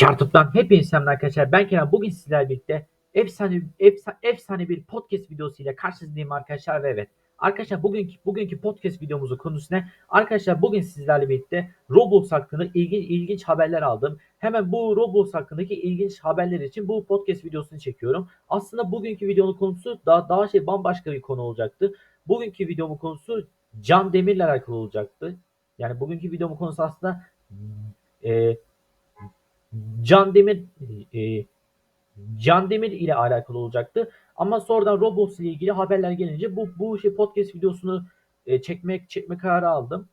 Kartup'tan hepinize selamlar arkadaşlar. Ben Kenan. Bugün sizlerle birlikte efsane, efsane, efsane bir podcast videosu ile karşınızdayım arkadaşlar ve evet. Arkadaşlar bugünkü bugünkü podcast videomuzun konusu ne? Arkadaşlar bugün sizlerle birlikte Roblox hakkında ilginç ilginç haberler aldım. Hemen bu Roblox hakkındaki ilginç haberler için bu podcast videosunu çekiyorum. Aslında bugünkü videonun konusu daha daha şey bambaşka bir konu olacaktı. Bugünkü videomun konusu Can Demir'le alakalı olacaktı. Yani bugünkü videomun konusu aslında e, Can Demir e, Can Demir ile alakalı olacaktı. Ama sonradan Roblox ile ilgili haberler gelince bu bu şey podcast videosunu e, çekmek çekme kararı aldım.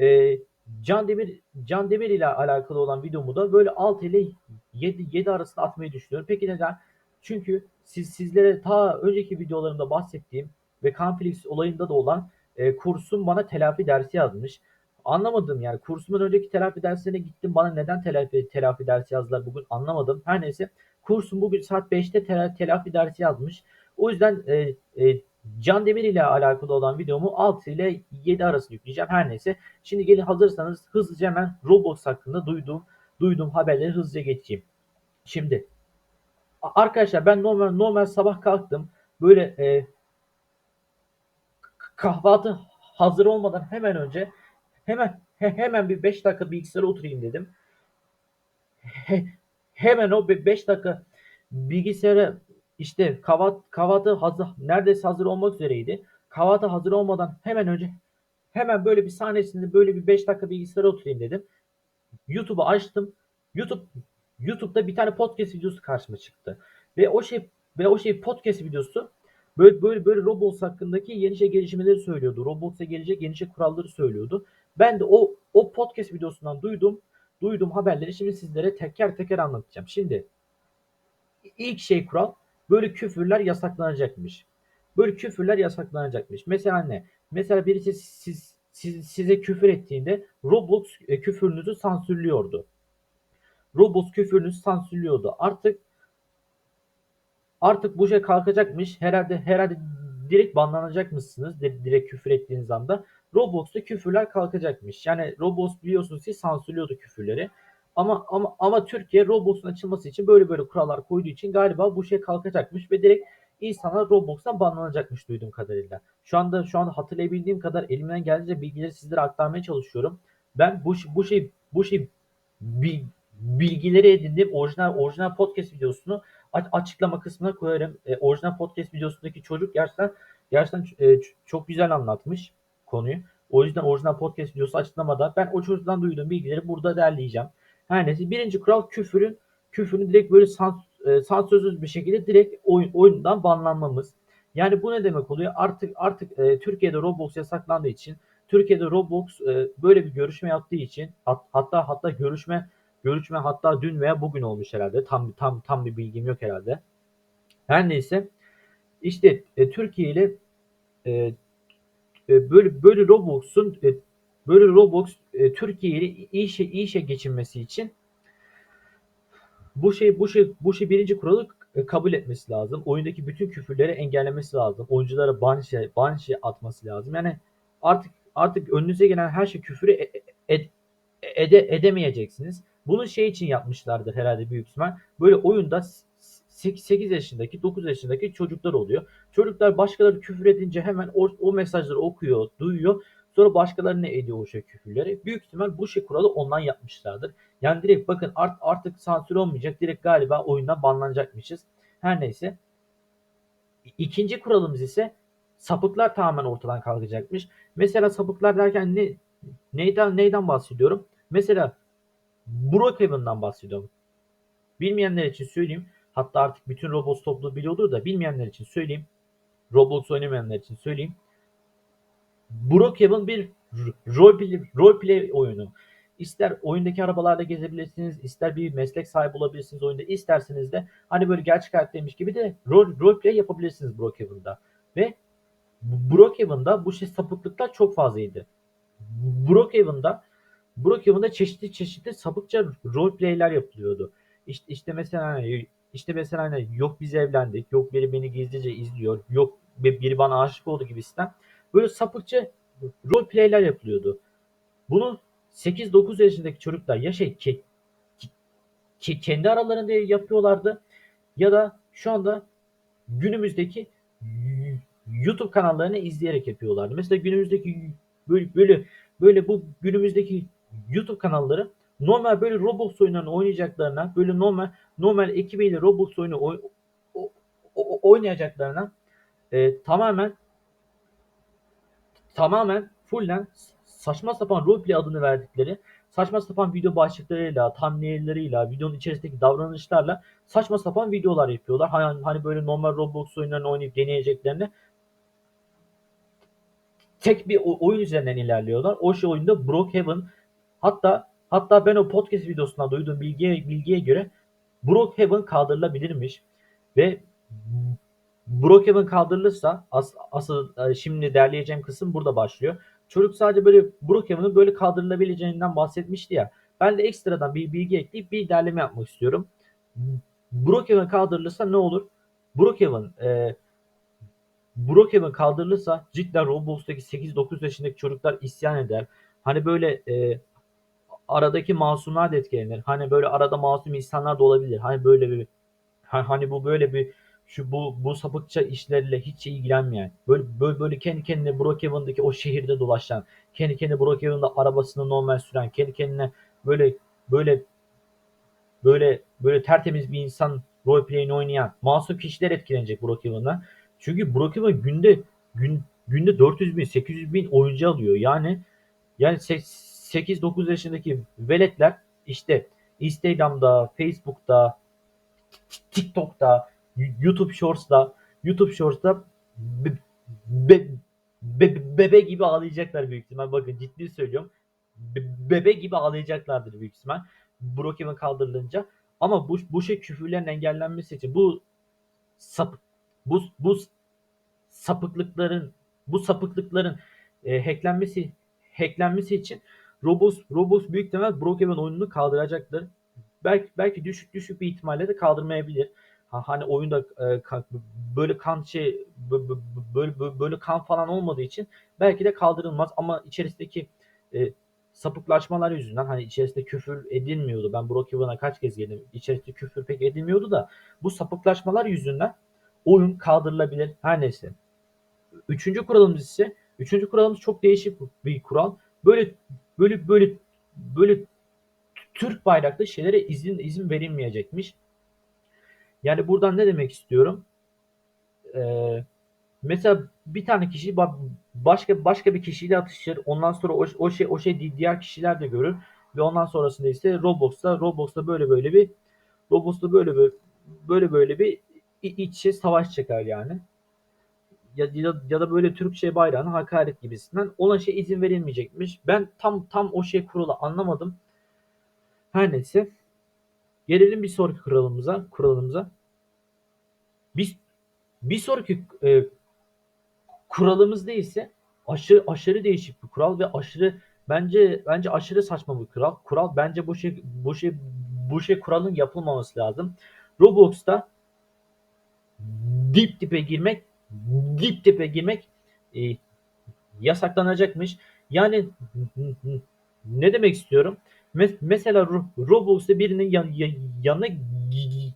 E, Can Demir Can Demir ile alakalı olan videomu da böyle 6 ile 7 7 arasında atmayı düşünüyorum. Peki neden? Çünkü siz sizlere ta önceki videolarımda bahsettiğim ve Canflix olayında da olan e, kursum bana telafi dersi yazmış. Anlamadım yani kursumun önceki telafi dersine gittim bana neden telafi, telafi dersi yazdılar bugün anlamadım. Her neyse kursum bugün saat 5'te tel, telafi dersi yazmış. O yüzden e, e, Can Demir ile alakalı olan videomu 6 ile 7 arasında yükleyeceğim. Her neyse. Şimdi gelin hazırsanız hızlıca hemen Roblox hakkında duyduğum duyduğum haberleri hızlıca geçeyim. Şimdi arkadaşlar ben normal normal sabah kalktım. Böyle e, kahvaltı hazır olmadan hemen önce hemen he, hemen bir 5 dakika bilgisayara oturayım dedim. He, hemen o 5 dakika bilgisayara işte kahvaltı, kahvaltı hazır neredeyse hazır olmak üzereydi. Kahvaltı hazır olmadan hemen önce hemen böyle bir sahnesinde böyle bir 5 dakika bilgisayara oturayım dedim. YouTube'u açtım. YouTube YouTube'da bir tane podcast videosu karşıma çıktı. Ve o şey ve o şey podcast videosu böyle böyle böyle Roblox hakkındaki yeni şey gelişmeleri söylüyordu. Roblox'a gelecek yeni şey kuralları söylüyordu. Ben de o o podcast videosundan duydum. Duyduğum haberleri şimdi sizlere teker teker anlatacağım. Şimdi ilk şey kural böyle küfürler yasaklanacakmış. Böyle küfürler yasaklanacakmış. Mesela ne? Mesela birisi siz, siz size küfür ettiğinde Roblox e, küfürünüzü sansürlüyordu. Roblox küfürünüzü sansürlüyordu. Artık artık bu şey kalkacakmış. Herhalde herhalde direkt banlanacakmışsınız direkt küfür ettiğiniz anda. Roblox'ta küfürler kalkacakmış. Yani Roblox biliyorsunuz ki sansürlüyordu küfürleri. Ama ama ama Türkiye Roblox'un açılması için böyle böyle kurallar koyduğu için galiba bu şey kalkacakmış ve direkt insanlar Roblox'tan banlanacakmış duyduğum kadarıyla. Şu anda şu anda hatırlayabildiğim kadar elimden geldiğince bilgileri sizlere aktarmaya çalışıyorum. Ben bu bu şey bu şey bilgileri edindim. Orijinal orijinal podcast videosunu açıklama kısmına koyarım. E, orijinal podcast videosundaki çocuk gerçekten gerçekten e, çok güzel anlatmış konuyu. O yüzden orijinal podcast videosu açıklamada ben o çocuktan duyduğum bilgileri burada derleyeceğim. Her neyse birinci kural küfürün küfürün direkt böyle sans, e, sansürsüz bir şekilde direkt oyun, oyundan banlanmamız. Yani bu ne demek oluyor? Artık artık e, Türkiye'de Roblox yasaklandığı için Türkiye'de Roblox e, böyle bir görüşme yaptığı için hat, hatta hatta görüşme görüşme hatta dün veya bugün olmuş herhalde. Tam tam tam bir bilgim yok herhalde. Her neyse işte e, Türkiye ile e, e, böyle böyle Roblox'un e, böyle Roblox e, Türkiye ile iyi iyi şey geçinmesi için bu şey bu şey bu şey birinci kuralı kabul etmesi lazım. Oyundaki bütün küfürleri engellemesi lazım. Oyunculara ban şey, ban şey atması lazım. Yani artık artık önünüze gelen her şey küfürü ed, ed, ede, edemeyeceksiniz. Bunu şey için yapmışlardır herhalde büyük ihtimal. Böyle oyunda 8 yaşındaki 9 yaşındaki çocuklar oluyor. Çocuklar başkaları küfür edince hemen o, o mesajları okuyor, duyuyor. Sonra başkaları ne ediyor o şey küfürleri. Büyük ihtimal bu şey kuralı ondan yapmışlardır. Yani direkt bakın art, artık sansür olmayacak. Direkt galiba oyundan banlanacakmışız. Her neyse. İkinci kuralımız ise sapıklar tamamen ortadan kalkacakmış. Mesela sapıklar derken ne neyden neyden bahsediyorum? Mesela Brookhaven'dan bahsediyorum. Bilmeyenler için söyleyeyim. Hatta artık bütün Roblox topluluğu biliyordur da bilmeyenler için söyleyeyim. Roblox oynamayanlar için söyleyeyim. Brookhaven bir roleplay, roleplay oyunu. İster oyundaki arabalarda gezebilirsiniz, ister bir meslek sahibi olabilirsiniz oyunda, isterseniz de hani böyle gerçek hayattaymış gibi de role, roleplay yapabilirsiniz Brookhaven'da. Ve Brookhaven'da bu şey sapıklıklar çok fazlaydı. Brookhaven'da Brookhaven'da çeşitli çeşitli sapıkça roleplay'ler yapılıyordu. İşte, işte mesela işte mesela hani yok biz evlendik, yok biri beni gizlice izliyor, yok biri bana aşık oldu gibisinden. Böyle sapıkça rol play'ler yapılıyordu. Bunu 8-9 yaşındaki çocuklar ya şey ke, ki kendi aralarında yapıyorlardı ya da şu anda günümüzdeki YouTube kanallarını izleyerek yapıyorlardı. Mesela günümüzdeki böyle böyle, böyle bu günümüzdeki YouTube kanalları normal böyle Roblox oyunlarını oynayacaklarına, böyle normal normal ekibiyle Roblox oyunu oy- o- o- oynayacaklarına e, tamamen tamamen fullen saçma sapan roleplay adını verdikleri saçma sapan video başlıklarıyla, thumbnail'leriyle, videonun içerisindeki davranışlarla saçma sapan videolar yapıyorlar. Hani, hani böyle normal Roblox oyunlarını oynayıp deneyeceklerini tek bir oyun üzerinden ilerliyorlar. O şey oyunda Brookhaven hatta hatta ben o podcast videosunda duyduğum bilgiye bilgiye göre Brookhaven kaldırılabilirmiş ve Brookhaven kaldırılırsa as, asıl e, şimdi derleyeceğim kısım burada başlıyor. Çocuk sadece böyle Brookhaven'ın böyle kaldırılabileceğinden bahsetmişti ya. Ben de ekstradan bir bilgi ekleyip bir derleme yapmak istiyorum. Brookhaven kaldırılırsa ne olur? Brookhaven e, Brookhaven kaldırılırsa cidden Roblox'taki 8-9 yaşındaki çocuklar isyan eder. Hani böyle e, aradaki masumlar da etkilenir. Hani böyle arada masum insanlar da olabilir. Hani böyle bir ha- hani bu böyle bir şu bu bu sapıkça işlerle hiç ilgilenmeyen böyle böyle, böyle kendi kendine Brookhaven'daki o şehirde dolaşan kendi kendine Brookhaven'da arabasını normal süren kendi kendine böyle böyle böyle böyle tertemiz bir insan roleplay'ini oynayan masum kişiler etkilenecek Brookhaven'dan. Çünkü Brookhaven günde gün, günde 400 bin 800 bin oyuncu alıyor. Yani yani 8-9 yaşındaki veletler işte Instagram'da, Facebook'ta, TikTok'ta, YouTube Shorts'ta, YouTube Shorts'ta be, be, be- bebe gibi ağlayacaklar büyük ihtimal. Bakın ciddi söylüyorum. Be- bebe gibi ağlayacaklardır büyük ihtimal. Brookhaven kaldırılınca. Ama bu, bu şey küfürlerin engellenmesi için bu sap bu, bu sapıklıkların bu sapıklıkların e, hacklenmesi hacklenmesi için Roblox Roblox büyük ihtimal Brookhaven oyununu kaldıracaktır. Belki belki düşük düşük bir ihtimalle de kaldırmayabilir. Ha, hani oyunda e, ka- böyle kan şey bö- bö- böyle bö- böyle kan falan olmadığı için belki de kaldırılmaz ama içerisindeki e, sapıklaşmalar yüzünden hani içerisinde küfür edilmiyordu. Ben Brookhaven'a kaç kez geldim. İçerisinde küfür pek edilmiyordu da bu sapıklaşmalar yüzünden oyun kaldırılabilir. Her neyse. Üçüncü kuralımız ise üçüncü kuralımız çok değişik bir kural. Böyle böyle böyle böyle Türk bayraklı şeylere izin izin verilmeyecekmiş. Yani buradan ne demek istiyorum? Ee, mesela bir tane kişi ba- başka başka bir kişiyle atışır. Ondan sonra o, o şey o şey di- diğer kişiler de görür ve ondan sonrasında ise Roblox'ta Roblox'ta böyle böyle bir Roblox'ta böyle böyle böyle böyle bir iç içe savaş çıkar yani. Ya, ya, ya da böyle Türkçe bayrağına hakaret gibisinden ona şey izin verilmeyecekmiş. Ben tam tam o şey kuralı anlamadım. Her neyse. Gelelim bir sonraki kuralımıza. Kuralımıza. Biz bir sonraki e, kuralımızda ise aşırı aşırı değişik bir kural ve aşırı bence bence aşırı saçma bir kural. Kural bence bu şey bu şey bu şey kuralın yapılmaması lazım. Roblox'ta dip dipe girmek dip dipe girmek e, yasaklanacakmış. Yani ne demek istiyorum? Mes- mesela Ro- Roblox'ta birinin yan- yan- yanına gi-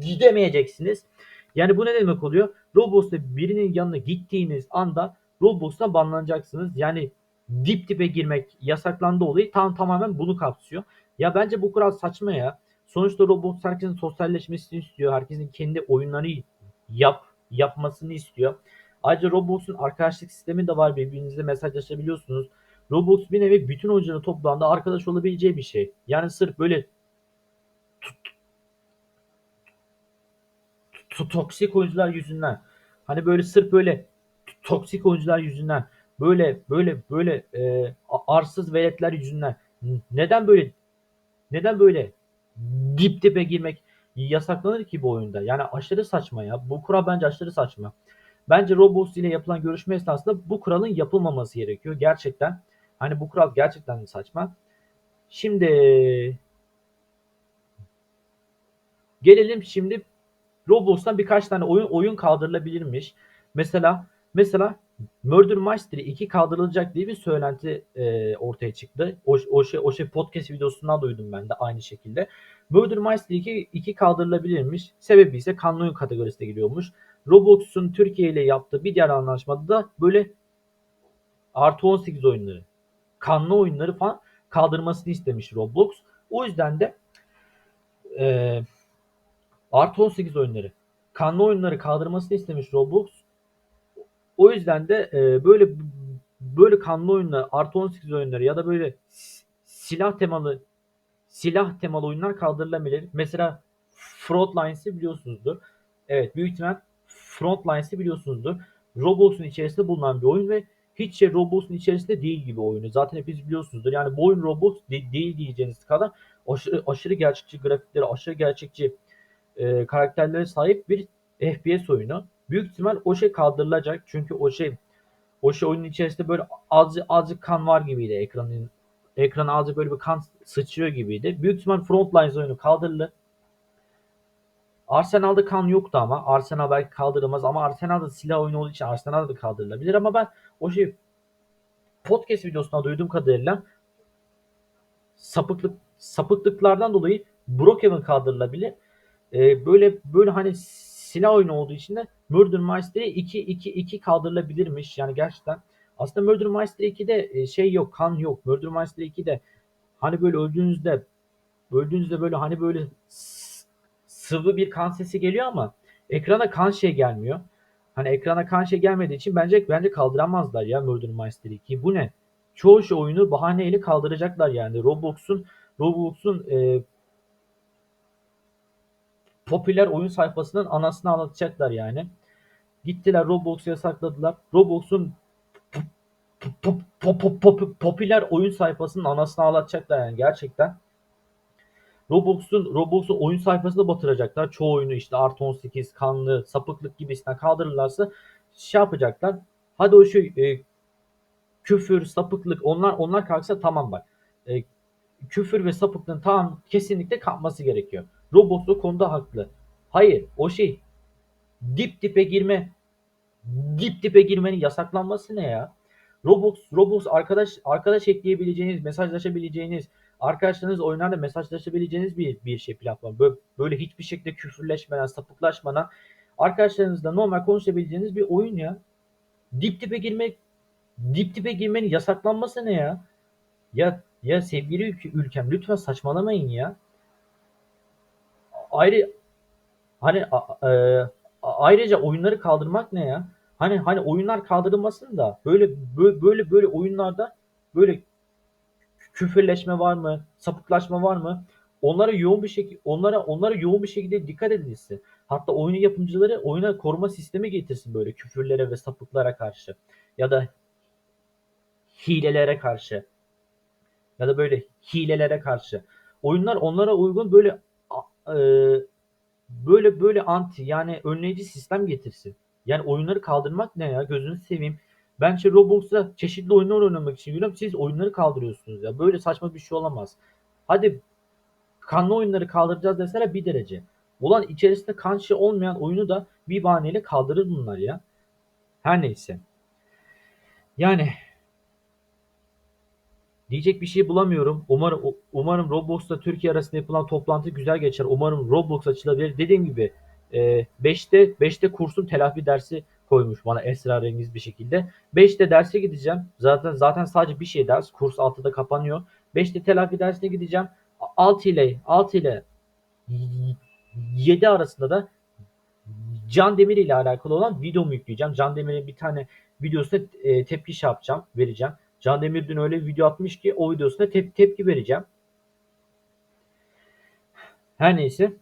gidemeyeceksiniz. Yani bu ne demek oluyor? Roblox'ta birinin yanına gittiğiniz anda Roblox'tan banlanacaksınız. Yani dip dipe girmek yasaklandı olayı tam tamamen bunu kapsıyor. Ya bence bu kural saçma ya. Sonuçta Roblox herkesin sosyalleşmesini istiyor. Herkesin kendi oyunları yap yapmasını istiyor. Ayrıca Roblox'un arkadaşlık sistemi de var. Birbirinizle mesajlaşabiliyorsunuz. Roblox bir nevi bütün oyuncuların toplamda arkadaş olabileceği bir şey. Yani sırf böyle to- toksik oyuncular yüzünden hani böyle sırf böyle toksik oyuncular yüzünden böyle böyle böyle e, arsız veletler yüzünden neden böyle neden böyle dip dipe girmek yasaklanır ki bu oyunda? Yani aşırı saçma ya. Bu kural bence aşırı saçma. Bence Roblox ile yapılan görüşme esnasında bu kuralın yapılmaması gerekiyor. Gerçekten. Hani bu kural gerçekten saçma. Şimdi gelelim şimdi Roblox'tan birkaç tane oyun oyun kaldırılabilirmiş. Mesela mesela Murder Mystery 2 kaldırılacak diye bir söylenti e, ortaya çıktı. O, o, şey, o şey podcast videosundan duydum ben de aynı şekilde. Murder Mystery 2, 2 kaldırılabilirmiş. Sebebi ise kanlı oyun kategorisine giriyormuş. Roblox'un Türkiye ile yaptığı bir diğer anlaşmada da böyle artı 18 oyunları, kanlı oyunları falan kaldırmasını istemiş Roblox. O yüzden de e, artı 18 oyunları, kanlı oyunları kaldırmasını istemiş Roblox. O yüzden de e, böyle böyle kanlı oyunlar, artı 18 oyunları ya da böyle silah temalı silah temalı oyunlar kaldırılabilir. Mesela Frontlines'i biliyorsunuzdur. Evet büyük ihtimal Frontlines'i biliyorsunuzdur. Roblox'un içerisinde bulunan bir oyun ve hiç şey Roblox'un içerisinde değil gibi oyunu. Zaten hepiniz biliyorsunuzdur. Yani bu oyun Roblox de- değil diyeceğiniz kadar aşırı, aşırı gerçekçi grafikleri, aşırı gerçekçi e, karakterlere sahip bir FPS oyunu. Büyük ihtimal o şey kaldırılacak. Çünkü o şey o şey oyunun içerisinde böyle azıcık azıcık kan var gibiydi ekranın ekrana azıcık böyle bir kan sıçrıyor gibiydi. Büyük ihtimal Frontlines oyunu kaldırılır. Arsenal'da kan yoktu ama. Arsenal belki kaldırılmaz ama Arsenal'da silah oyunu olduğu için Arsenal'da kaldırılabilir ama ben o şey podcast videosunda duyduğum kadarıyla sapıklık sapıklıklardan dolayı Brookhaven kaldırılabilir. Ee, böyle böyle hani silah oyunu olduğu için de Murder Mystery 2 2 2 kaldırılabilirmiş. Yani gerçekten aslında Murder Mystery 2'de e, şey yok, kan yok. Murder Mystery 2'de hani böyle öldüğünüzde öldüğünüzde böyle hani böyle sıvı bir kan sesi geliyor ama ekrana kan şey gelmiyor. Hani ekrana kan şey gelmediği için bence bence kaldıramazlar ya Murder Mystery 2. Bu ne? Çoğu şey oyunu bahaneyle kaldıracaklar yani. Roblox'un Roblox'un e, popüler oyun sayfasının anasını anlatacaklar yani. Gittiler Roblox'u yasakladılar. Roblox'un popüler oyun sayfasının anasını ağlatacaklar yani gerçekten. Roblox'un Roblox'un oyun sayfasını batıracaklar. Çoğu oyunu işte artı 18, kanlı, sapıklık gibisinden kaldırırlarsa şey yapacaklar. Hadi o şey e, küfür, sapıklık onlar onlar kalksa tamam bak. E, küfür ve sapıklığın tamam kesinlikle kalkması gerekiyor. Roblox o konuda haklı. Hayır o şey dip dipe girme dip dipe girmenin yasaklanması ne ya? Roblox Roblox arkadaş arkadaş ekleyebileceğiniz, mesajlaşabileceğiniz, arkadaşlarınız oyunlarda mesajlaşabileceğiniz bir bir şey platform. Böyle, böyle hiçbir şekilde küfürleşmeden, sapıklaşmadan arkadaşlarınızla normal konuşabileceğiniz bir oyun ya. Dip dipe girmek dip dipe girmenin yasaklanması ne ya? Ya ya sevgili ülkem lütfen saçmalamayın ya. Ayrı hani e, ayrıca oyunları kaldırmak ne ya? Hani hani oyunlar kaldırılmasın da böyle böyle böyle, oyunlarda böyle küfürleşme var mı? Sapıklaşma var mı? Onlara yoğun bir şekilde onlara onlara yoğun bir şekilde dikkat edilsin. Hatta oyunu yapımcıları oyuna koruma sistemi getirsin böyle küfürlere ve sapıklara karşı ya da hilelere karşı ya da böyle hilelere karşı. Oyunlar onlara uygun böyle e, böyle böyle anti yani önleyici sistem getirsin. Yani oyunları kaldırmak ne ya? Gözünü seveyim. Ben işte Roblox'ta çeşitli oyunlar oynamak için giriyorum. Siz oyunları kaldırıyorsunuz ya. Böyle saçma bir şey olamaz. Hadi kanlı oyunları kaldıracağız deseler bir derece. Ulan içerisinde kan şey olmayan oyunu da bir bahaneyle kaldırır bunlar ya. Her neyse. Yani Diyecek bir şey bulamıyorum. Umarım umarım Roblox'la Türkiye arasında yapılan toplantı güzel geçer. Umarım Roblox açılabilir. Dediğim gibi 5'te e, 5'te kursun telafi dersi koymuş bana esrarengiz bir şekilde. 5'te derse gideceğim. Zaten zaten sadece bir şey ders. Kurs 6'da kapanıyor. 5'te telafi dersine gideceğim. 6 ile 6 ile 7 arasında da Can Demir ile alakalı olan videomu yükleyeceğim. Can Demir'in bir tane videosuna e, tepki şey yapacağım, vereceğim. Can Demir dün öyle bir video atmış ki o videosunda tep tepki vereceğim. Her neyse.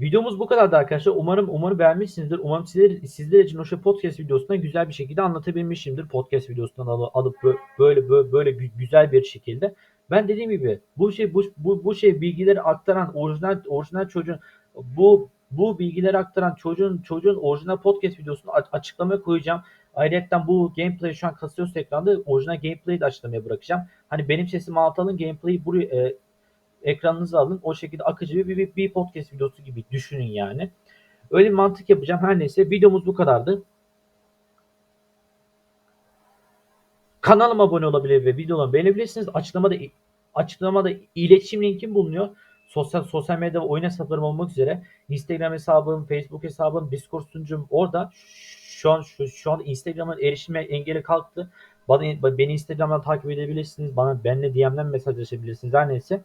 Videomuz bu kadardı arkadaşlar. Umarım umarım beğenmişsinizdir. Umarım sizler, sizler için o şey podcast videosundan güzel bir şekilde anlatabilmişimdir. Podcast videosundan alıp, alıp böyle böyle böyle güzel bir şekilde. Ben dediğim gibi bu şey bu bu, bu şey bilgileri aktaran orijinal orijinal çocuğun bu bu bilgileri aktaran çocuğun çocuğun orijinal podcast videosunu açıklamaya koyacağım. Ayrıca bu gameplay şu an kasıyorsa ekranda orijinal gameplay'i de açıklamaya bırakacağım. Hani benim sesimi alt alın gameplay'i buraya e, ekranınıza alın. O şekilde akıcı bir, bir, bir podcast videosu gibi düşünün yani. Öyle bir mantık yapacağım. Her neyse videomuz bu kadardı. Kanalıma abone olabilir ve videolarımı beğenebilirsiniz. Açıklamada açıklamada iletişim linkim bulunuyor. Sosyal sosyal medyada oyun hesaplarım olmak üzere Instagram hesabım, Facebook hesabım, Discord sunucum orada. Şu an şu, şu an Instagram'ın erişime engeli kalktı. Bana, beni Instagram'dan takip edebilirsiniz. Bana benle DM'den mesajlaşabilirsiniz. Her neyse.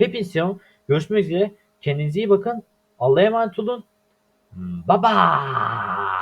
Hepinize selam. Görüşmek üzere. Kendinize iyi bakın. Allah'a emanet olun. Bye bye.